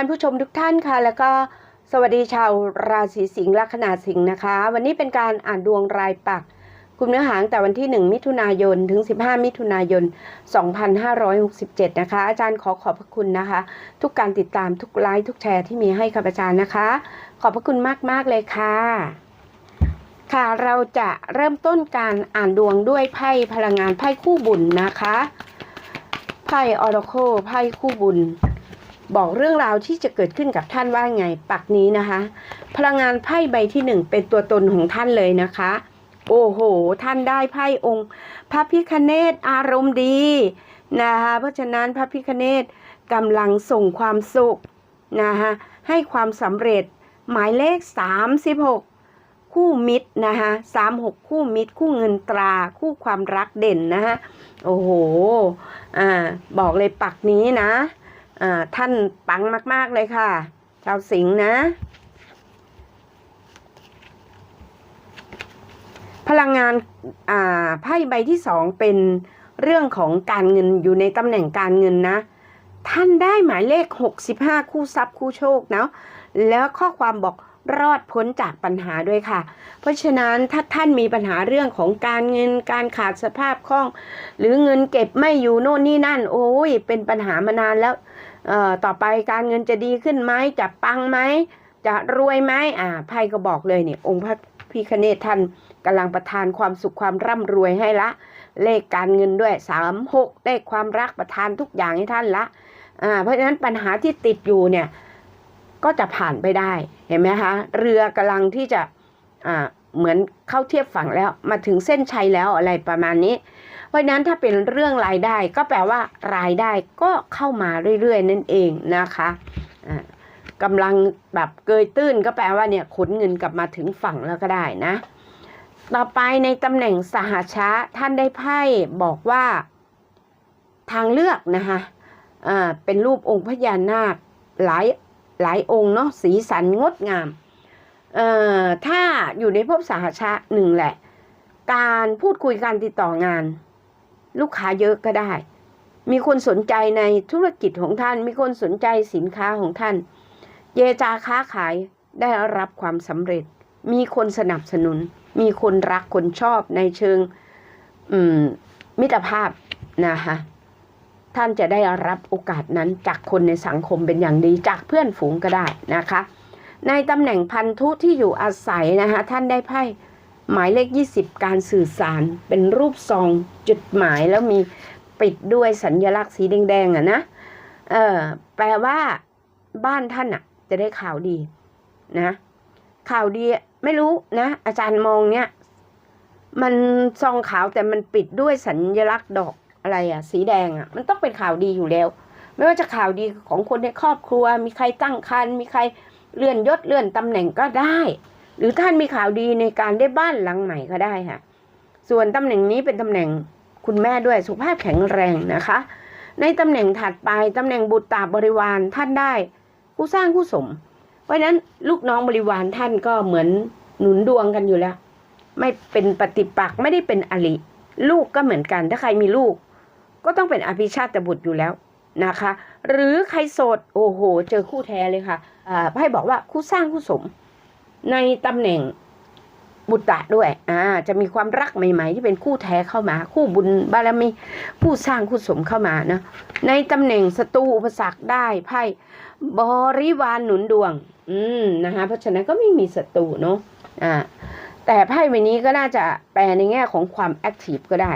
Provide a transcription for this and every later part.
านผู้ชมทุกท่านค่ะ แล้วก็สวัสดีชาวราศีสิงห์ลัคนาสิงห์นะคะ วันนี้เป็นการอ่านดวงรายปักกลุ่มเนื้อหางแต่วันที่ 1 มิถุนายนถึง 15 มิถุนายน 2567 นะคะ อาจารย์ขอขอบพระคุณนะคะ ทุกการติดตามทุกไลค์ทุกแชร์ที่มีให้กับอาจารย์นะคะ ขอบพระคุณมากๆเลยค่ะ ค่ะเราจะเริ่มต้นการอ่านดวงด้วยไพ่พลังงานไพ่คู่บุญนะคะไพ่ออร์โคไพ่คู่บุญ บอกเรื่องราวที่จะเกิดขึ้นกับท่านว่าไง ปักนี้นะคะ พลังงานไพ่ใบที่หนึ่งเป็นตัวตนของท่านเลยนะคะ โอ้โห ท่านได้ไพ่องค์ พระพิคเนตอารมณ์ดีนะคะเพราะฉะนั้นพระพิคเนตกำลังส่งความสุขนะคะให้ความสำเร็จหมายเลข 36 คู่มิตรนะคะ36 คู่มิตร คู่เงินตรา คู่ความรักเด่นนะคะโอ้โห อ่า บอกเลยปักนี้นะ ท่านปังมาก ๆ เลยค่ะ ชาวสิงห์นะ พลังงานไพ่ใบที่สองเป็นเรื่องของการเงินอยู่ในตำแหน่งการเงินนะ ท่านได้หมายเลข 65 คู่ทรัพย์คู่โชคเนาะแล้วข้อความบอกรอดพ้นจากปัญหาด้วยค่ะ เพราะฉะนั้นถ้าท่านมีปัญหาเรื่องของการเงินการขาดสภาพคล่อง หรือเงินเก็บไม่อยู่โน่นนี่นั่น โอ้ยเป็นปัญหามานานแล้ว ต่อไปการเงินจะดีขึ้นไหมจะปังไหมจะรวยไหมอ่าไพ่ก็บอกเลยเนี่ยองค์พระพิคเนตท่านกำลังประทานความสุขความร่ำรวยให้ละ เลขการเงินด้วยสามหกเลขความรักประทานทุกอย่างให้ท่านละอ่าเพราะฉะนั้นปัญหาที่ติดอยู่เนี่ยก็จะผ่านไปได้เห็นไหมคะเรือกำลังที่จะอ่าเหมือนเข้าเทียบฝั่งแล้วมาถึงเส้นชัยแล้วอะไรประมาณนี้ เพราะฉะนั้นถ้าเป็นเรื่องรายได้ก็แปลว่ารายได้ก็เข้ามาเรื่อยๆ นั่นเองนะคะอ่ากำลังแบบเกยตื้นก็แปลว่าเนี่ยขนเงินกลับมาถึงฝั่งแล้วก็ได้นะ ต่อไปในตำแหน่งสหชะท่านได้ไพ่บอกว่าทางเลือกนะคะเป็นรูปองค์พญานาคหลายหลายองค์เนาะสีสันงดงาม ถ้าอยู่ในภพสหชะหนึ่งแหละ การพูดคุยการติดต่องาน ลูกค้าเยอะก็ได้ มีคนสนใจในธุรกิจของท่าน มีคนสนใจสินค้าของท่าน เยจาค้าขายได้รับความสำเร็จ มีคนสนับสนุน มีคนรักคนชอบในเชิงมมิตรภาพนะคะท่านจะได้รับโอกาสนั้นจากคนในสังคมเป็นอย่างดีจากเพื่อนฝูงก็ได้นะคะ ในตำแหน่งพันธุที่อยู่อาศัยนะคะท่านได้ไพ่ หมายเลข 20 การสื่อสารเป็นรูปซองจุดหมายแล้วมีปิดด้วยสัญลักษณ์สีแดงๆอะนะเออแปลว่าบ้านท่านอะ จะได้ข่าวดีนะ ข่าวดีไม่รู้นะ อาจารย์มองเนี้ยมันซองขาวแต่มันปิดด้วยสัญลักษณ์ดอกอะไรอะ สีแดงอะ มันต้องเป็นข่าวดีอยู่แล้ว ไม่ว่าจะข่าวดีของคนในครอบครัว มีใครตั้งครรภ์มีใครเลื่อนยศเลื่อนตำแหน่งก็ได้ หรือท่านมีข่าวดีในการได้บ้านหลังใหม่ก็ได้ค่ะ ส่วนตำแหน่งนี้เป็นตำแหน่งคุณแม่ด้วยสุขภาพแข็งแรงนะคะ ในตำแหน่งถัดไปตำแหน่งบุตรตาบริวารท่านได้ผู้สร้างผู้สม เพราะนั้นลูกน้องบริวารท่านก็เหมือนหนุนดวงกันอยู่แล้ว ไม่เป็นปฏิปักษ์ไม่ได้เป็นอริลูกก็เหมือนกันถ้าใครมีลูก ก็ต้องเป็นอภิชาติบุตรอยู่แล้วนะคะ หรือใครโสดโอ้โห เจอคู่แท้เลยค่ะอ่าไพ่บอกว่าคู่สร้างคู่สม ในตำแหน่งบุตรด้วย อ่า จะมีความรักใหม่ ๆ ที่เป็นคู่แท้เข้ามา คู่บุญบารมี ผู้สร้างคู่สมเข้ามานะ ในตำแหน่งศัตรูอุปสรรคได้ไพ่บริวารหนุนดวง อืม นะคะ เพราะฉะนั้นก็ไม่มีศัตรูเนาะ อ่า แต่ไพ่ใบนี้ก็น่าจะแปลในแง่ของความแอคทีฟก็ได้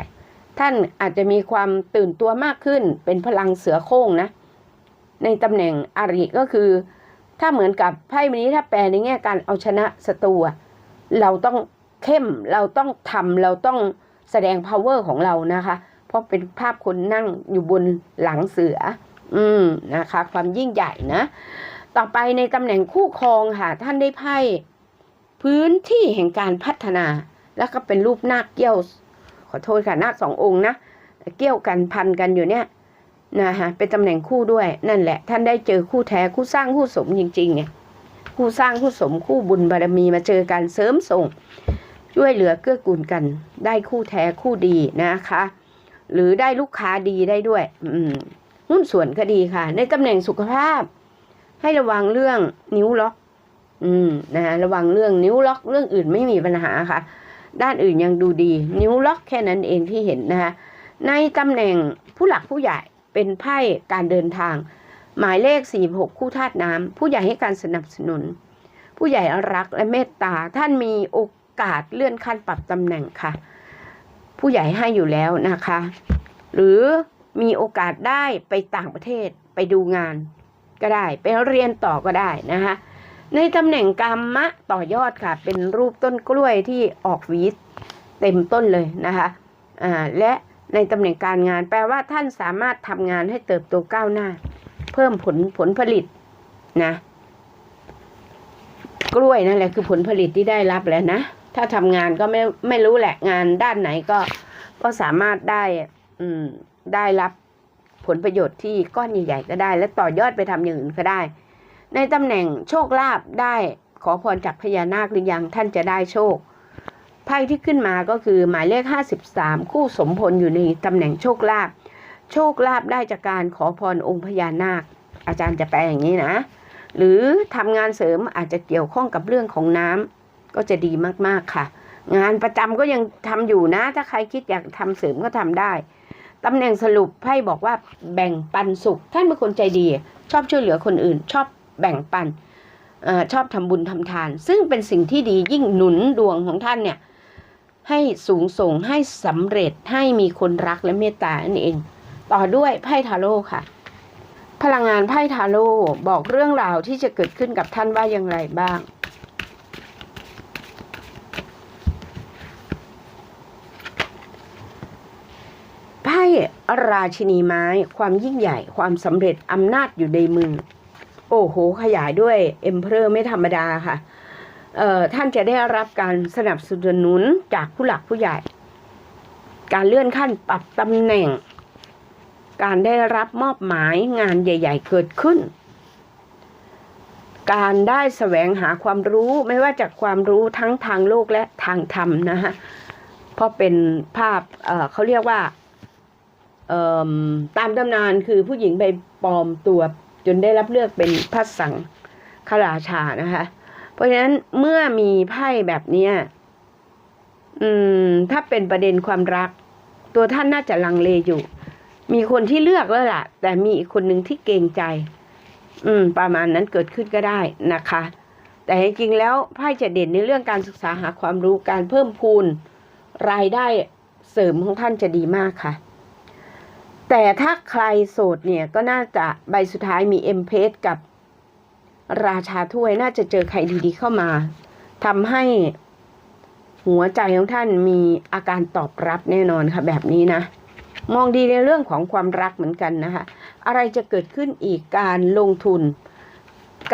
ท่านอาจจะมีความตื่นตัวมากขึ้น เป็นพลังเสือโคร่งนะ ในตำแหน่งอริก็คือ ถ้าเหมือนกับไพ่ใบนี้ถ้าแปลในแง่การเอาชนะศัตรูเราต้องเข้มเราต้องทำเราต้องแสดง power ของเรานะคะ เพราะเป็นภาพคนนั่งอยู่บนหลังเสือ อืมนะคะ ความยิ่งใหญ่นะ ต่อไปในตำแหน่งคู่ครองค่ะ ท่านได้ไพ่พื้นที่แห่งการพัฒนา แล้วก็เป็นรูปนาคเกี้ยว ขอโทษค่ะนาคสององค์นะ เกี้ยวกันพันกันอยู่เนี่ย นะคะเป็นตำแหน่งคู่ด้วยนั่นแหละ ท่านได้เจอคู่แท้คู่สร้างคู่สมจริงๆเนี่ยคู่สร้างคู่สมคู่บุญบารมีมาเจอกันเสริมส่ง ช่วยเหลือเกื้อกูลกัน ได้คู่แท้คู่ดีนะคะ หรือได้ลูกค้าดีได้ด้วย อืมหุ้นส่วนก็ดีค่ะ ในตำแหน่งสุขภาพ ให้ระวังเรื่องนิ้วล็อก อืมนะระวังเรื่องนิ้วล็อก เรื่องอื่นไม่มีปัญหาค่ะ ด้านอื่นยังดูดี นิ้วล็อกแค่นั้นเองที่เห็นนะคะในตำแหน่งผู้หลักผู้ใหญ่ เป็นไพ่การเดินทาง หมายเลข 46 คู่ธาตุน้ำผู้ใหญ่ให้การสนับสนุน ผู้ใหญ่รักและเมตตาท่านมีโอกาสเลื่อนขั้นปรับตำแหน่งค่ะ ผู้ใหญ่ให้อยู่แล้วนะคะ หรือมีโอกาสได้ไปต่างประเทศไปดูงาน ก็ได้ไปเรียนต่อก็ได้นะคะในตำแหน่งกรรมะต่อยอดค่ะ เป็นรูปต้นกล้วยที่ออกวีเต็มต้นเลยนะคะอ่าและ ในตำแหน่งการงาน แปลว่าท่านสามารถทำงานให้เติบโตก้าวหน้า เพิ่มผลผลผลิตนะ กล้วยนั่นแหละคือผลผลิตที่ได้รับแล้วนะ ถ้าทำงานก็ไม่ไม่รู้แหละงานด้านไหนก็ก็สามารถได้ อืม ได้รับผลประโยชน์ที่ก้อนใหญ่ๆก็ได้ และต่อยอดไปทำอย่างอื่นก็ได้ ในตำแหน่งโชคลาภได้ขอพรจากพญานาคหรือยังท่านจะได้โชค ไพ่ที่ขึ้นมาก็คือหมายเลข 53 คู่สมพลอยู่ในตำแหน่งโชคลาภโชคลาภได้จากการขอพรองค์พญานาค อาจารย์จะแปลอย่างนี้นะ หรือทำงานเสริมอาจจะเกี่ยวข้องกับเรื่องของน้ำก็จะดีมากๆค่ะ งานประจำก็ยังทำอยู่นะ ถ้าใครคิดอยากทำเสริมก็ทำได้ตำแหน่งสรุปไพ่บอกว่าแบ่งปันสุข ท่านเป็นคนใจดี ชอบช่วยเหลือคนอื่น ชอบแบ่งปันอชอบทำบุญทำทาน ซึ่งเป็นสิ่งที่ดียิ่งหนุนดวงของท่านเนี่ย ให้สูงส่งให้สำเร็จให้มีคนรักและเมตตานั่นเอง ต่อด้วยไพ่ทาโร่ค่ะ พลังงานไพ่ทาโร่บอกเรื่องราวที่จะเกิดขึ้นกับท่านว่าอย่างไรบ้างไพ่ราชินีไม้ ความยิ่งใหญ่ความสำเร็จอำนาจอยู่ในมือ โอ้โห ขยายด้วยเอ็มเพอร์ไม่ธรรมดาค่ะ ท่านจะได้รับการสนับสนุนจากผู้หลักผู้ใหญ่ การเลื่อนขั้นปรับตำแหน่ง การได้รับมอบหมายงานใหญ่ ๆ เกิดขึ้น การได้แสวงหาความรู้ไม่ว่าจากความรู้ทั้งทางโลกและทางธรรมนะฮะเพราะเป็นภาพเเขาเรียกว่าตามตำนานคือผู้หญิงไปปลอมตัวจนได้รับเลือกเป็นพระสังฆราชานะคะ เพราะฉะนั้นเมื่อมีไพ่แบบเนี้ยอืม ถ้าเป็นประเด็นความรัก ตัวท่านน่าจะลังเลอยู่ มีคนที่เลือกแล้วล่ะ แต่มีอีกคนหนึ่งที่เกรงใจ อืม ประมาณนั้นเกิดขึ้นก็ได้นะคะ แต่จริงๆแล้วไพ่จะเด่นในเรื่องการศึกษาหาความรู้การเพิ่มพูน รายได้เสริมของท่านจะดีมากค่ะ แต่ถ้าใครโสดเนี่ยก็น่าจะใบสุดท้ายมีเอ็มเพสกับ ราชาถ้วยน่าจะเจอใครดีๆเข้ามาทำให้หัวใจของท่านมีอาการตอบรับแน่นอนค่ะแบบนี้นะ มองดีในเรื่องของความรักเหมือนกันนะคะ อะไรจะเกิดขึ้นอีกการลงทุน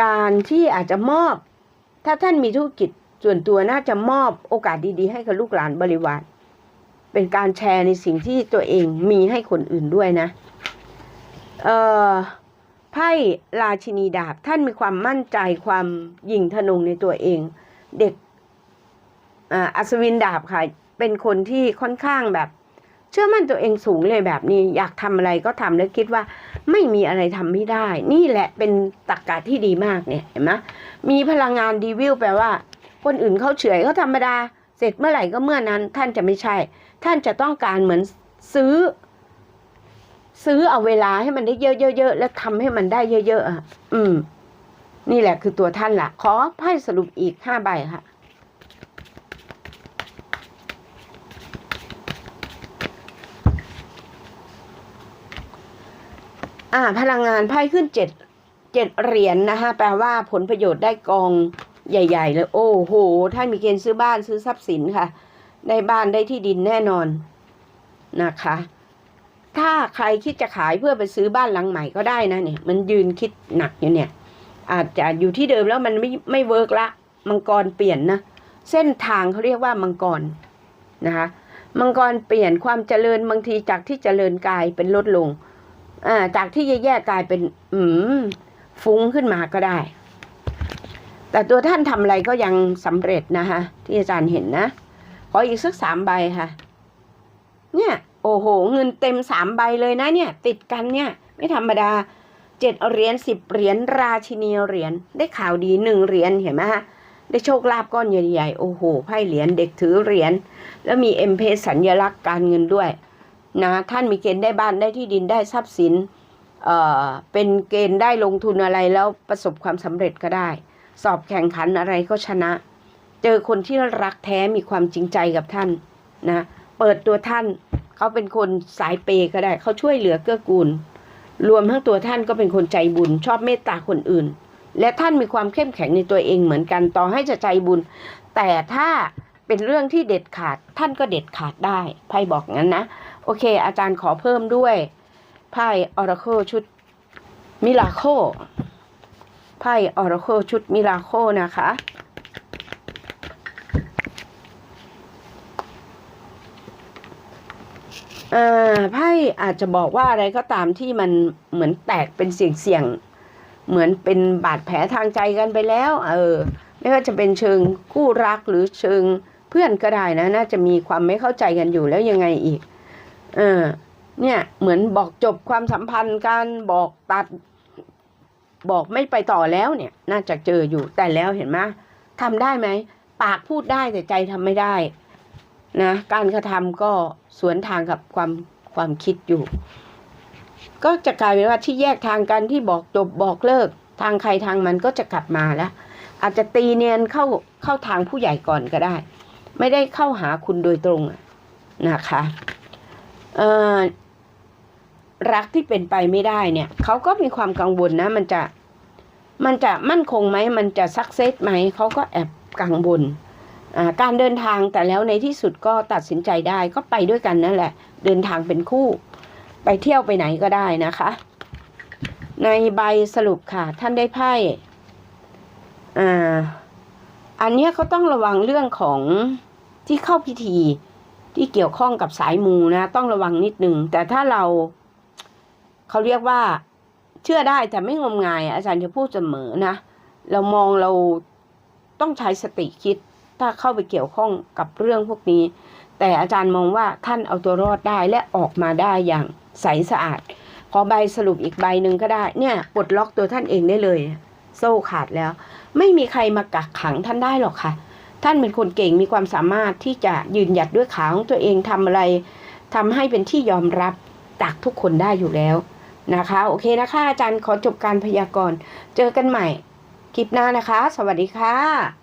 การที่อาจจะมอบ ถ้าท่านมีธุรกิจส่วนตัวน่าจะมอบโอกาสดีๆ ให้กับลูกหลานบริวารเป็นการแชร์ในสิ่งที่ตัวเองมีให้คนอื่นด้วยนะ เอ่อ ไพ่ราชินีดาบท่านมีความมั่นใจความยิงทะนงในตัวเอง เด็กอัศวินดาบค่ะ เป็นคนที่ค่อนข้างแบบ เชื่อมั่นตัวเองสูงเลยแบบนี้อยากทำอะไรก็ทำแล้วคิดว่าไม่มีอะไรทำไม่ได้ นี่แหละเป็นตรกกะที่ดีมากเนี่ยเห็นไหมมีพลังงานดีวิวแปลว่า คนอื่นเขาเฉยเขาธรรมดา เสร็จเมื่อไหร่ก็เมื่อนั้น ท่านจะไม่ใช่ ท่านจะต้องการเหมือนซื้อ ซื้อเอาเวลาให้มันได้เยอะๆๆแล้วทำให้มันได้เยอะๆอะ อืม นี่แหละคือตัวท่านละขอไพ่สรุปอีกห้าใบค่ะ อ่า พลังงานไพ่ขึ้นเจ็ดเจ็ดเหรียญนะคะแปลว่าผลประโยชน์ได้กองใหญ่ๆเลย โอ้โหท่านมีเกณฑ์ซื้อบ้านซื้อทรัพย์สินค่ะ ได้บ้านได้ที่ดินแน่นอนนะคะ ถ้าใครคิดจะขายเพื่อไปซื้อบ้านหลังใหม่ก็ได้นะเนี่ย มันยืนคิดหนักอยู่เนี่ย อาจจะอยู่ที่เดิมแล้วมันไม่ไม่เวิร์กละมังกรเปลี่ยนนะเส้นทางเขาเรียกว่ามังกรนะคะมังกรเปลี่ยนความเจริญบางทีจากที่เจริญกายเป็นลดลงอ่าจากที่แย่ๆกลายเป็น อืมฟุ้งขึ้นมาก็ได้ แต่ตัวท่านทำอะไรก็ยังสำเร็จนะคะที่อาจารย์เห็นนะ ขออีกสักสามใบค่ะ เนี่ย โอ้โห เงินเต็มสามใบเลยนะเนี่ย ติดกันเนี่ย ไม่ธรรมดาเจ็ดเหรียญสิบเหรียญราชินีเหรียญได้ข่าวดีหนึ่งเหรียญเห็นไหมฮะได้โชคลาภก้อนใหญ่ๆโอ้โหไพ่เหรียญเด็กถือเหรียญแล้วมีเอ็มเพสัญลักษณ์การเงินด้วยนะท่านมีเกณฑ์ได้บ้านได้ที่ดินได้ทรัพย์สินเอ่อเป็นเกณฑ์ได้ลงทุนอะไรแล้วประสบความสำเร็จก็ได้ สอบแข่งขันอะไรก็ชนะ เจอคนที่รักแท้มีความจริงใจกับท่านนะเปิดตัวท่าน เขาเป็นคนสายเปย์ก็ได้ เขาช่วยเหลือเกื้อกูล รวมทั้งตัวท่านก็เป็นคนใจบุญ ชอบเมตตาคนอื่น และท่านมีความเข้มแข็งในตัวเองเหมือนกันต่อให้จะใจบุญ แต่ถ้าเป็นเรื่องที่เด็ดขาดท่านก็เด็ดขาดได้ไพ่บอกงั้นนะ โอเค อาจารย์ขอเพิ่มด้วยไพ่ออราเคิลชุดมิราโคไพ่ออราเคิลชุดมิราโคนะคะ อ่าไพ่อาจจะบอกว่าอะไรก็ตามที่มันเหมือนแตกเป็นเสียงเสียงๆเหมือนเป็นบาดแผลทางใจกันไปแล้ว เออ ไม่ว่าจะเป็นเชิงคู่รักหรือเชิงเพื่อนก็ได้นะ น่าจะมีความไม่เข้าใจกันอยู่แล้วยังไงอีก เออ เนี่ยเหมือนบอกจบความสัมพันธ์กันบอกตัด บอกไม่ไปต่อแล้วเนี่ย น่าจะเจออยู่แต่แล้วเห็นไหมทำได้ไหมปากพูดได้แต่ใจทำไม่ได้ นะการกระทำก็สวนทางกับความความคิดอยู่ ก็จะกลายเป็นว่าที่แยกทางกันที่บอกจบบอกเลิก ทางใครทางมันก็จะกลับมาแล้วอาจจะตีเนียนเข้าเข้าทางผู้ใหญ่ก่อนก็ได้ ไม่ได้เข้าหาคุณโดยตรงนะคะรักที่เป็นไปไม่ได้เนี่ยเขาก็มีความกังวลนะ มันจะมันจะมั่นคงไหมมันจะสักเซสไหมเขาก็แอบกังวล การเดินทางแต่แล้วในที่สุดก็ตัดสินใจได้ก็ไปด้วยกันนั่นแหละ เดินทางเป็นคู่ ไปเที่ยวไปไหนก็ได้นะคะ ในใบสรุปค่ะ ท่านได้ไพ่อันนี้เขาต้องระวังเรื่องของที่เข้าพิธีที่เกี่ยวข้องกับสายมูนะ ต้องระวังนิดนึง แต่ถ้าเราเขาเรียกว่า เชื่อได้แต่ไม่งมงาย อาจารย์จะพูดเสมอนะ เรามองเราต้องใช้สติคิด ถ้าเข้าไปเกี่ยวข้องกับเรื่องพวกนี้ แต่อาจารย์มองว่าท่านเอาตัวรอดได้และออกมาได้อย่างใสสะอาด ขอใบสรุปอีกใบหนึ่งก็ได้เนี่ยปลดล็อกตัวท่านเองได้เลย โซ่ขาดแล้ว ไม่มีใครมากักขังท่านได้หรอกค่ะ ท่านเป็นคนเก่งมีความสามารถที่จะยืนหยัดด้วยขาของตัวเองทำอะไรทำให้เป็นที่ยอมรับจากทุกคนได้อยู่แล้วนะคะ โอเคนะคะ อาจารย์ขอจบการพยากรณ์ เจอกันใหม่คลิปหน้านะคะ สวัสดีค่ะ